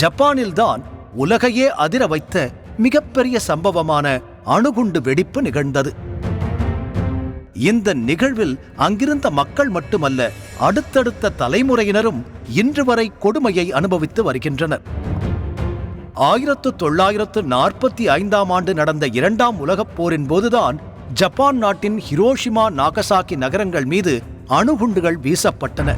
ஜப்பானில்தான் உலகையே அதிர வைத்த மிகப்பெரிய சம்பவமான அணுகுண்டு வெடிப்பு நிகழ்ந்தது. இந்த நிகழ்வில் அங்கிருந்த மக்கள் மட்டுமல்ல அடுத்தடுத்த தலைமுறையினரும் இன்று வரை கொடுமையை அனுபவித்து வருகின்றனர். ஆயிரத்து தொள்ளாயிரத்து நாற்பத்தி ஐந்தாம் ஆண்டு நடந்த இரண்டாம் உலகப் போரின் போதுதான் ஜப்பான் நாட்டின் ஹிரோஷிமா நாகசாக்கி நகரங்கள் மீது அணுகுண்டுகள் வீசப்பட்டன.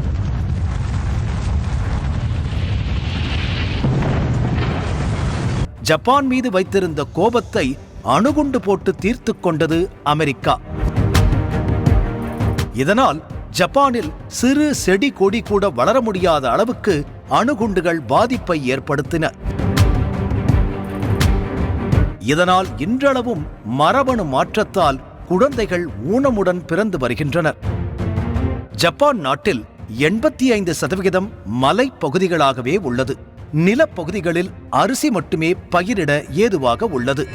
ஜப்பான் மீது வைத்திருந்த கோபத்தை அணுகுண்டு போட்டு தீர்த்து கொண்டது அமெரிக்கா. இதனால் ஜப்பானில் சிறு செடி கொடி கூட வளர முடியாத அளவுக்கு அணுகுண்டுகள் பாதிப்பை ஏற்படுத்தின. இதனால் இன்றளவும் மரபணு மாற்றத்தால் குழந்தைகள் ஊனமுடன் பிறந்து வருகின்றனர். ஜப்பான் நாட்டில் எண்பத்தி ஐந்து சதவிகிதம் மலைப்பகுதிகளாகவே உள்ளது. நிலப்பகுதிகளில் அரிசி மட்டுமே பயிரிட ஏதுவாக உள்ளது.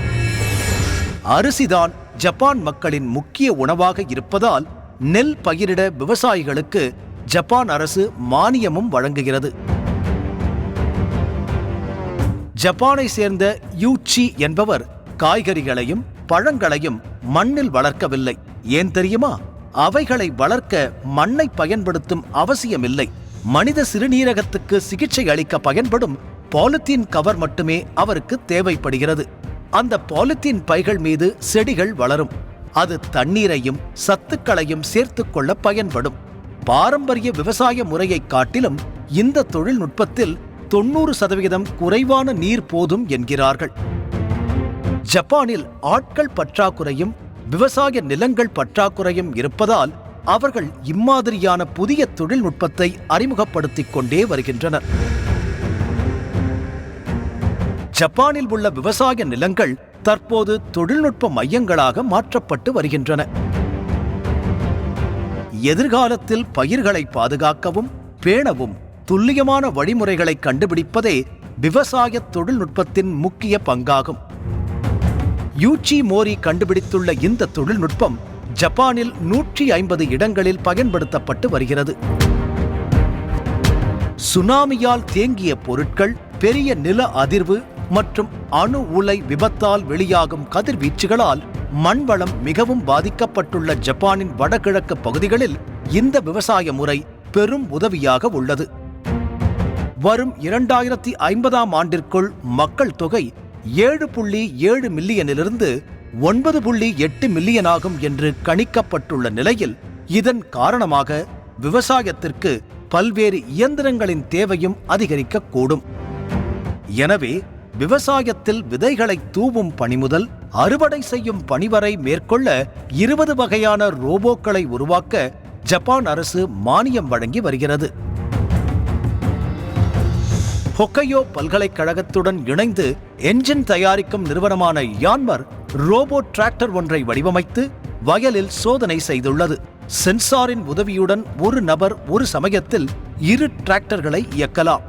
அரிசிதான் ஜப்பான் மக்களின் முக்கிய உணவாக இருப்பதால் நெல் பயிரிட விவசாயிகளுக்கு ஜப்பான் அரசு மானியமும் வழங்குகிறது. ஜப்பானை சேர்ந்த யூச்சி என்பவர் காய்கறிகளையும் பழங்களையும் மண்ணில் வளர்க்கவில்லை. ஏன் தெரியுமா? அவைகளை வளர்க்க மண்ணை பயன்படுத்தும் அவசியமில்லை. மனித சிறுநீரகத்துக்கு சிகிச்சை அளிக்க பயன்படும் பாலித்தீன் கவர் மட்டுமே அவருக்கு தேவைப்படுகிறது. அந்த பாலித்தீன் பைகள் மீது செடிகள் வளரும். அது தண்ணீரையும் சத்துக்களையும் சேர்த்துக்கொள்ள பயன்படும். பாரம்பரிய விவசாய முறையைக் காட்டிலும் இந்த தொழில்நுட்பத்தில் தொண்ணூறு சதவிகிதம் குறைவான நீர் போதும் என்கிறார்கள். ஜப்பானில் ஆட்கள் பற்றாக்குறையும் விவசாய நிலங்கள் பற்றாக்குறையும் இருப்பதால் அவர்கள் இம்மாதிரியான புதிய தொழில்நுட்பத்தை அறிமுகப்படுத்திக் கொண்டே வருகின்றனர். ஜப்பானில் உள்ள விவசாய நிலங்கள் தற்போது தொழில்நுட்ப மையங்களாக மாற்றப்பட்டு வருகின்றன. எதிர்காலத்தில் பயிர்களை பாதுகாக்கவும் பேணவும் துல்லியமான வழிமுறைகளை கண்டுபிடிப்பதே விவசாய தொழில்நுட்பத்தின் முக்கிய பங்காகும். யூச்சி மோரி கண்டுபிடித்துள்ள இந்த தொழில்நுட்பம் ஜப்பானில் நூற்றி ஐம்பது இடங்களில் பயன்படுத்தப்பட்டு வருகிறது. சுனாமியால் தேங்கிய பொருட்கள் பெரிய நில அதிர்வு மற்றும் அணு உலை விபத்தால் வெளியாகும் கதிர்வீச்சுகளால் மண்வளம் மிகவும் பாதிக்கப்பட்டுள்ள ஜப்பானின் வடகிழக்கு பகுதிகளில் இந்த விவசாய முறை பெரும் உதவியாக உள்ளது. வரும் இரண்டாயிரத்தி ஐம்பதாம் ஆண்டிற்குள் மக்கள் தொகை ஏழு புள்ளி ஏழு மில்லியனிலிருந்து ஒன்பது புள்ளி எட்டு மில்லியன் ஆகும் என்று கணிக்கப்பட்டுள்ள நிலையில் இதன் காரணமாக விவசாயத்திற்கு பல்வேறு இயந்திரங்களின் தேவையும் அதிகரிக்கக்கூடும். எனவே விவசாயத்தில் விதைகளை தூவும் பணி முதல் அறுவடை செய்யும் பணி வரை மேற்கொள்ள இருபது வகையான ரோபோக்களை உருவாக்க ஜப்பான் அரசு மானியம் வழங்கி வருகிறது. ஹொக்கையோ பல்கலைக்கழகத்துடன் இணைந்து என்ஜின் தயாரிக்கும் நிறுவனமான யான்மர் ரோபோ டிராக்டர் ஒன்றை வடிவமைத்து வயலில் சோதனை செய்துள்ளது. சென்சாரின் உதவியுடன் ஒரு நபர் ஒரு சமயத்தில் இரு டிராக்டர்களை இயக்கலாம்.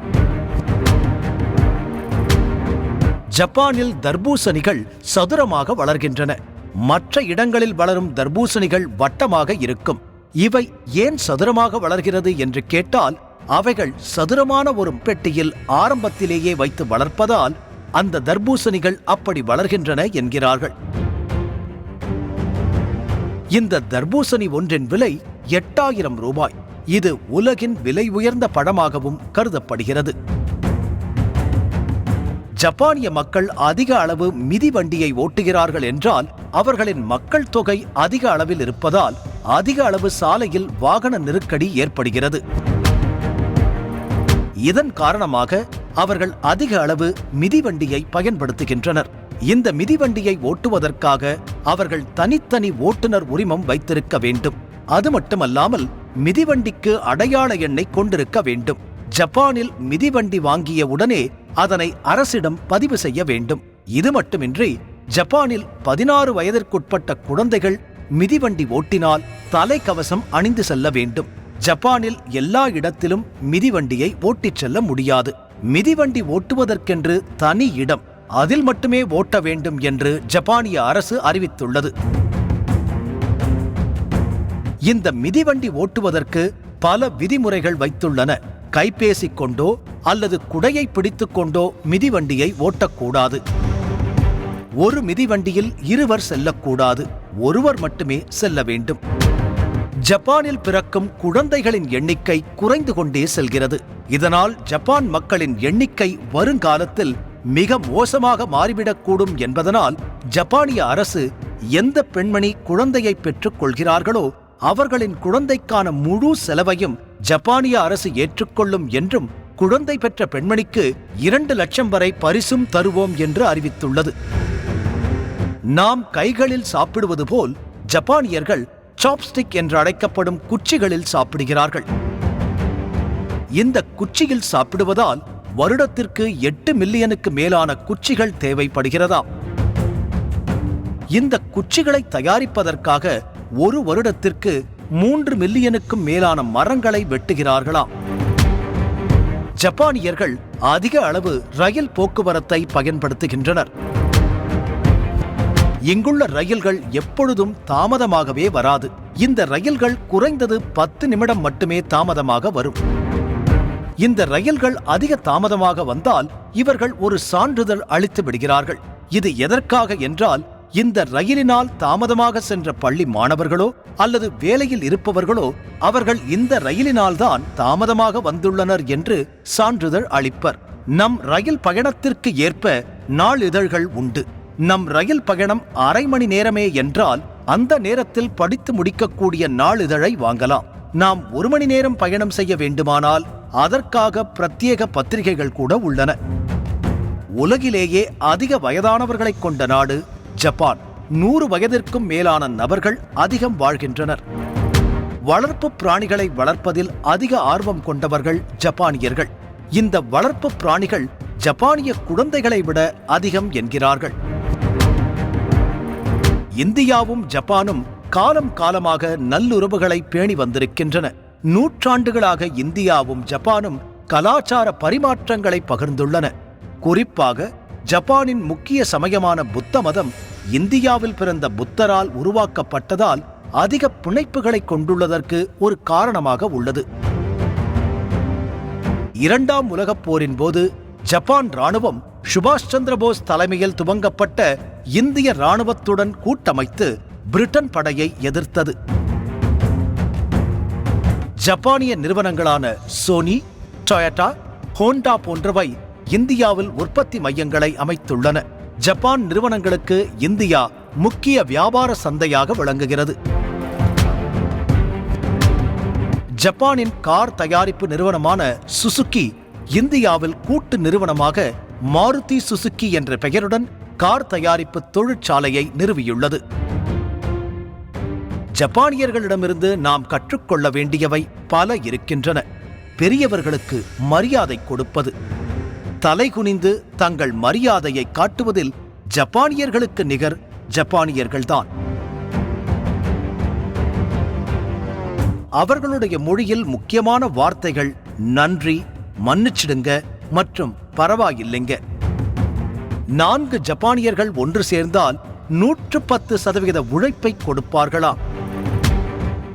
ஜப்பானில் தர்பூசணிகள் சதுரமாக வளர்கின்றன. மற்ற இடங்களில் வளரும் தர்பூசணிகள் வட்டமாக இருக்கும். இவை ஏன் சதுரமாக வளர்கிறது என்று கேட்டால் அவைகள் சதுரமான ஒரு பெட்டியில் ஆரம்பத்திலேயே வைத்து வளர்ப்பதால் அந்த தர்பூசணிகள் அப்படி வளர்கின்றன என்கிறார்கள். இந்த தர்பூசணி ஒன்றின் விலை எட்டாயிரம் ரூபாய். இது உலகின் விலை உயர்ந்த பழமாகவும் கருதப்படுகிறது. ஜப்பானிய மக்கள் அதிக அளவு மிதிவண்டியை ஓட்டுகிறார்கள் என்றால் அவர்களின் மக்கள் தொகை அதிக அளவில் இருப்பதால் அதிக அளவு சாலையில் வாகன நெருக்கடி ஏற்படுகிறது. இதன் காரணமாக அவர்கள் அதிக அளவு மிதிவண்டியை பயன்படுத்துகின்றனர். இந்த மிதிவண்டியை ஓட்டுவதற்காக அவர்கள் தனித்தனி ஓட்டுநர் உரிமம் வைத்திருக்க வேண்டும். அது மட்டுமல்லாமல் மிதிவண்டிக்கு அடையாள எண்ணை கொண்டிருக்க வேண்டும். ஜப்பானில் மிதிவண்டி வாங்கிய உடனே அதனை அரசிடம் பதிவு செய்ய வேண்டும். இது மட்டுமின்றி ஜப்பானில் பதினாறு வயதிற்குட்பட்ட குழந்தைகள் மிதிவண்டி ஓட்டினால் தலைக்கவசம் அணிந்து செல்ல வேண்டும். ஜப்பானில் எல்லா இடத்திலும் மிதிவண்டியை ஓட்டிச் செல்ல முடியாது. மிதிவண்டி ஓட்டுவதற்கென்று தனி இடம் அதில் மட்டுமே ஓட்ட வேண்டும் என்று ஜப்பானிய அரசு அறிவித்துள்ளது. இந்த மிதிவண்டி ஓட்டுவதற்கு பல விதிமுறைகள் வைத்துள்ளன. கைபேசி கொண்டோ அல்லது குடையை பிடித்துக்கொண்டோ மிதிவண்டியை ஓட்டக்கூடாது. ஒரு மிதிவண்டியில் இருவர் செல்லக்கூடாது. ஒருவர் மட்டுமே செல்ல வேண்டும். ஜப்பானில் பிறக்கும் குழந்தைகளின் எண்ணிக்கை குறைந்து கொண்டே செல்கிறது. இதனால் ஜப்பான் மக்களின் எண்ணிக்கை வருங்காலத்தில் மிக மோசமாக மாறிவிடக்கூடும் என்பதனால் ஜப்பானிய அரசு எந்த பெண்மணி குழந்தையை பெற்றுக் கொள்கிறார்களோ அவர்களின் குழந்தைக்கான முழு செலவையும் ஜப்பானிய அரசு ஏற்றுக்கொள்ளும் என்றும் குழந்தை பெற்ற பெண்மணிக்கு இரண்டு லட்சம் வரை பரிசும் தருவோம் என்று அறிவித்துள்ளது. நாம் கைகளில் சாப்பிடுவது போல் ஜப்பானியர்கள் சாப்ஸ்டிக் என்று அழைக்கப்படும் குச்சிகளில் சாப்பிடுகிறார்கள். இந்த குச்சியில் சாப்பிடுவதால் வருடத்திற்கு எட்டு மில்லியனுக்கு மேலான குச்சிகள் தேவைப்படுகிறதா? இந்த குச்சிகளை தயாரிப்பதற்காக ஒரு வருடத்திற்கு மூன்று மில்லியனுக்கும் மேலான மரங்களை வெட்டுகிறார்களா? ஜப்பானியர்கள் அதிக அளவு ரயில் போக்குவரத்தை பயன்படுத்துகின்றனர். இங்குள்ள ரயில்கள் எப்பொழுதும் தாமதமாகவே வராது. இந்த ரயில்கள் குறைந்தது பத்து நிமிடம் மட்டுமே தாமதமாக வரும். இந்த ரயில்கள் அதிக தாமதமாக வந்தால் இவர்கள் ஒரு சான்றிதழ் அளித்து விடுகிறார்கள். இது எதற்காக என்றால் இந்த ரயிலினால் தாமதமாக சென்ற பள்ளி மாணவர்களோ அல்லது வேலையில் இருப்பவர்களோ அவர்கள் இந்த ரயிலினால் தான் தாமதமாக வந்துள்ளனர் என்று சான்றிதழ் அளிப்பர். நம் ரயில் பயணத்திற்கு ஏற்ப நாளிதழ்கள் உண்டு. நம் ரயில் பயணம் அரை மணி நேரமே என்றால் அந்த நேரத்தில் படித்து முடிக்கக்கூடிய நாளிதழை வாங்கலாம். நாம் ஒரு மணி நேரம் பயணம் செய்ய வேண்டுமானால் அதற்காக பிரத்யேக பத்திரிகைகள் கூட உள்ளன. உலகிலேயே அதிக வயதானவர்களைக் கொண்ட நாடு ஜப்பான். நூறு வயதிற்கும் மேலான நபர்கள் அதிகம் வாழ்கின்றனர். வளர்ப்பு பிராணிகளை வளர்ப்பதில் அதிக ஆர்வம் கொண்டவர்கள் ஜப்பானியர்கள். இந்த வளர்ப்பு பிராணிகள் ஜப்பானிய குழந்தைகளை விட அதிகம் என்கிறார்கள். இந்தியாவும் ஜப்பானும் காலம் காலமாக நல்லுறவுகளை பேணி வந்திருக்கின்றன. நூற்றாண்டுகளாக இந்தியாவும் ஜப்பானும் கலாச்சார பரிமாற்றங்களை பகிர்ந்துள்ளன. குறிப்பாக ஜப்பானின் முக்கிய சமயமான புத்த மதம் இந்தியாவில் பிறந்த புத்தரால் உருவாக்கப்பட்டதால் அதிக பிணைப்புகளை கொண்டுள்ளதற்கு ஒரு காரணமாக உள்ளது. இரண்டாம் உலகப் போரின் போது ஜப்பான் ராணுவம் சுபாஷ் சந்திர போஸ் தலைமையில் துவங்கப்பட்ட இந்திய ராணுவத்துடன் கூட்டமைத்து பிரிட்டன் படையை எதிர்த்தது. ஜப்பானிய நிறுவனங்களான சோனி டொயட்டா ஹோண்டா போன்றவை இந்தியாவில் உற்பத்தி மையங்களை அமைத்துள்ளன. ஜப்பான் நிறுவனங்களுக்கு இந்தியா முக்கிய வியாபார சந்தையாக விளங்குகிறது. ஜப்பானின் கார் தயாரிப்பு நிறுவனமான சுசுகி இந்தியாவில் கூட்டு நிறுவனமாக மாருதி சுசுகி என்ற பெயருடன் கார் தயாரிப்பு தொழிற்சாலையை நிறுவியுள்ளது. ஜப்பானியர்களிடமிருந்து நாம் கற்றுக்கொள்ள வேண்டியவை பல இருக்கின்றன. பெரியவர்களுக்கு மரியாதை கொடுப்பது. தலைகுனிந்து தங்கள் மரியாதையை காட்டுவதில் ஜப்பானியர்களுக்கு நிகர் ஜப்பானியர்கள்தான். அவர்களுடைய மொழியில் முக்கியமான வார்த்தைகள் நன்றி மன்னிச்சிடுங்க மற்றும் பரவாயில்லைங்க. நான்கு ஜப்பானியர்கள் ஒன்று சேர்ந்தால் நூற்று பத்து சதவிகித உழைப்பை கொடுப்பார்களாம்.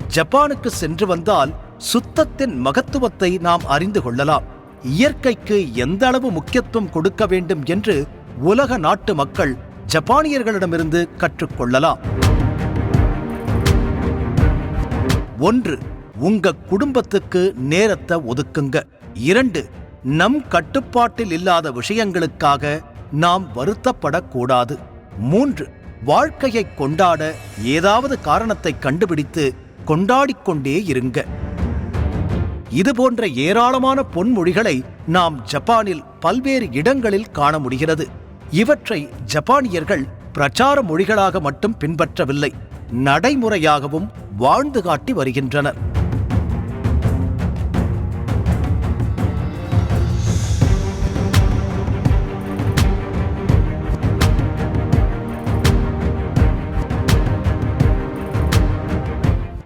ஜப்பானுக்கு சென்று வந்தால் சுத்தத்தின் மகத்துவத்தை நாம் அறிந்து கொள்ளலாம். இயற்கைக்கு எந்த அளவு முக்கியத்துவம் கொடுக்க வேண்டும் என்று உலக நாட்டு மக்கள் ஜப்பானியர்களிடமிருந்து கற்றுக்கொள்ளலாம். ஒன்று உங்க குடும்பத்துக்கு நேரத்தை ஒதுக்குங்க. இரண்டு நம் கட்டுப்பாட்டில் இல்லாத விஷயங்களுக்காக நாம் வருத்தப்படக்கூடாது. மூன்று வாழ்க்கையை கொண்டாட ஏதாவது காரணத்தை கண்டுபிடித்து கொண்டாடிக்கொண்டே இருங்க. இதுபோன்ற ஏராளமான பொன்மொழிகளை நாம் ஜப்பானில் பல்வேறு இடங்களில் காண முடிகிறது. இவற்றை ஜப்பானியர்கள் பிரச்சார மொழிகளாக மட்டும் பின்பற்றவில்லை நடைமுறையாகவும் வாழ்ந்து காட்டி வருகின்றனர்.